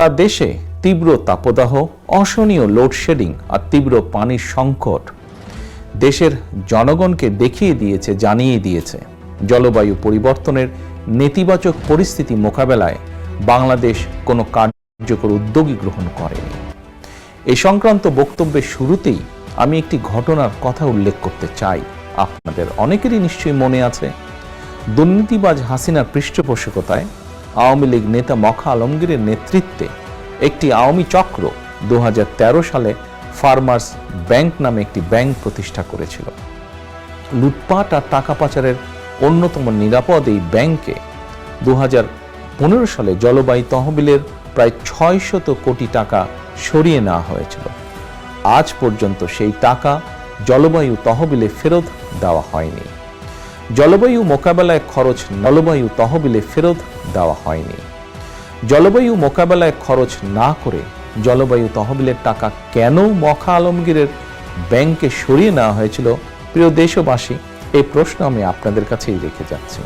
সারা দেশে তীব্র তাপদাহ, অসহনীয় লোডশেডিং আর তীব্র পানির সংকট। দেশের জনগণকে দেখিয়ে দিয়েছে, জানিয়ে দিয়েছে। জলবায়ু পরিবর্তনের নেতিবাচক পরিস্থিতি মোকাবেলায় বাংলাদেশ কোনো কার্যকর উদ্যোগী গ্রহণ করেনি। এ সংক্রান্ত বক্তব্যের শুরুতেই আমি একটি ঘটনার কথা উল্লেখ করতে চাই। আপনাদের অনেকেরই নিশ্চয়ই মনে আছে, দুর্নীতিবাজ হাসিনার পৃষ্ঠপোষকতায় আওয়ামী লীগ নেতা মখা আলমগীরের নেতৃত্বে একটি আওয়ামী চক্র দু হাজার তেরো সালে ফার্মার্স ব্যাংক নামে একটি ব্যাংক প্রতিষ্ঠা করেছিল। লুটপাট আর টাকা পাচারের অন্যতম নিরাপদ এই ব্যাংকে দু হাজার পনেরো সালে জলবায়ু তহবিলের প্রায় ছয়শত কোটি টাকা সরিয়ে নেওয়া হয়েছিল। আজ পর্যন্ত সেই টাকা জলবায়ু তহবিলে ফেরত দেওয়া হয়নি। জলবায়ু মোকাবেলায় খরচ জলবায়ু তহবিলে ফেরত দেওয়া হয়নি। জলবায়ু মোকাবেলায় খরচ না করে জলবায়ু তহবিলের টাকা কেন মখা আলমগীরের ব্যাংকে সরিয়ে নেওয়া হয়েছিল? প্রিয় দেশবাসী, এই প্রশ্ন আমি আপনাদের কাছেই রেখে যাচ্ছি।